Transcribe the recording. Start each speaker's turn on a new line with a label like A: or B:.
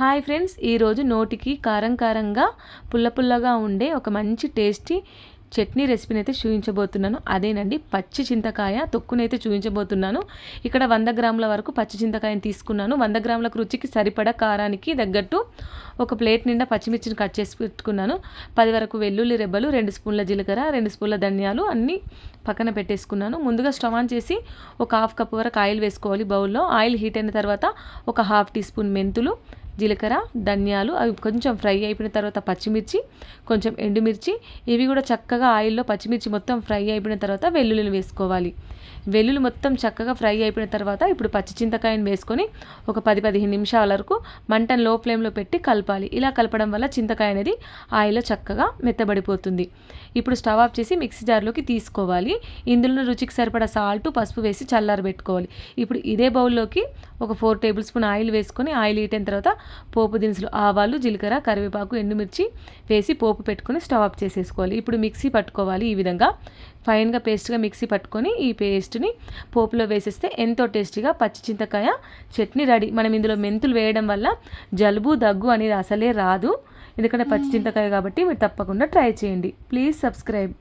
A: Hi friends ఈరోజు నోటికి కారం కారంగా పుల్ల పుల్లగా ఉండే ఒక మంచి టేస్టీ చట్నీ రెసిపీని అయితే చూపించబోతున్నాను. అదేనండి పచ్చి చింతకాయ తొక్కునైతే చూపించబోతున్నాను. ఇక్కడ వంద గ్రాముల వరకు పచ్చి చింతకాయని తీసుకున్నాను. వంద గ్రాములకు రుచికి సరిపడా కారానికి తగ్గట్టు ఒక ప్లేట్ నిండా పచ్చిమిర్చిని కట్ చేసి పెట్టుకున్నాను. పది వరకు వెల్లుల్లి రెబ్బలు రెండు స్పూన్ల జీలకర్ర రెండు స్పూన్ల ధనియాలు అన్నీ పక్కన పెట్టేసుకున్నాను. ముందుగా స్టవ్ ఆన్ చేసి ఒక హాఫ్ కప్ వరకు ఆయిల్ వేసుకోవాలి బౌల్లో. ఆయిల్ హీట్ అయిన తర్వాత ఒక హాఫ్ టీ స్పూన్ మెంతులు జీలకర్ర ధనియాలు అవి కొంచెం ఫ్రై అయిపోయిన తర్వాత పచ్చిమిర్చి కొంచెం ఎండుమిర్చి. ఇవి కూడా చక్కగా ఆయిల్లో పచ్చిమిర్చి మొత్తం ఫ్రై అయిపోయిన తర్వాత వెల్లుల్లిని వేసుకోవాలి. వెల్లుల్లి మొత్తం చక్కగా ఫ్రై అయిపోయిన తర్వాత ఇప్పుడు పచ్చి చింతకాయని వేసుకొని ఒక పది పదిహేను నిమిషాల వరకు మంటను లో ఫ్లేమ్లో పెట్టి కలపాలి. ఇలా కలపడం వల్ల చింతకాయ అనేది ఆయిల్లో చక్కగా మెత్తబడిపోతుంది. ఇప్పుడు స్టవ్ ఆఫ్ చేసి మిక్సీ జార్లోకి తీసుకోవాలి. ఇందులో రుచికి సరిపడా సాల్ట్ పసుపు వేసి చల్లారబెట్టుకోవాలి. ఇప్పుడు ఇదే బౌల్లోకి ఒక ఫోర్ టేబుల్ స్పూన్ ఆయిల్ వేసుకొని ఆయిల్ హీట్ తర్వాత పోపు దినుసులు ఆవాలు జీలకర్ర కరివేపాకు ఎండుమిర్చి వేసి పోపు పెట్టుకొని స్టవ్ ఆఫ్ చేసేసుకోవాలి. ఇప్పుడు మిక్సీ పట్టుకోవాలి ఈ విధంగా. ఫైన్గా పేస్ట్గా మిక్సీ పట్టుకొని ఈ పేస్ట్ని పోపులో వేసేస్తే ఎంతో టేస్టీగా పచ్చి చింతకాయ చట్నీ రెడీ. మనం ఇందులో మెంతులు వేయడం వల్ల జలుబు దగ్గు అనేది అసలే రాదు. ఎందుకంటే పచ్చి చింతకాయ కాబట్టి మీరు తప్పకుండా ట్రై చేయండి. Please subscribe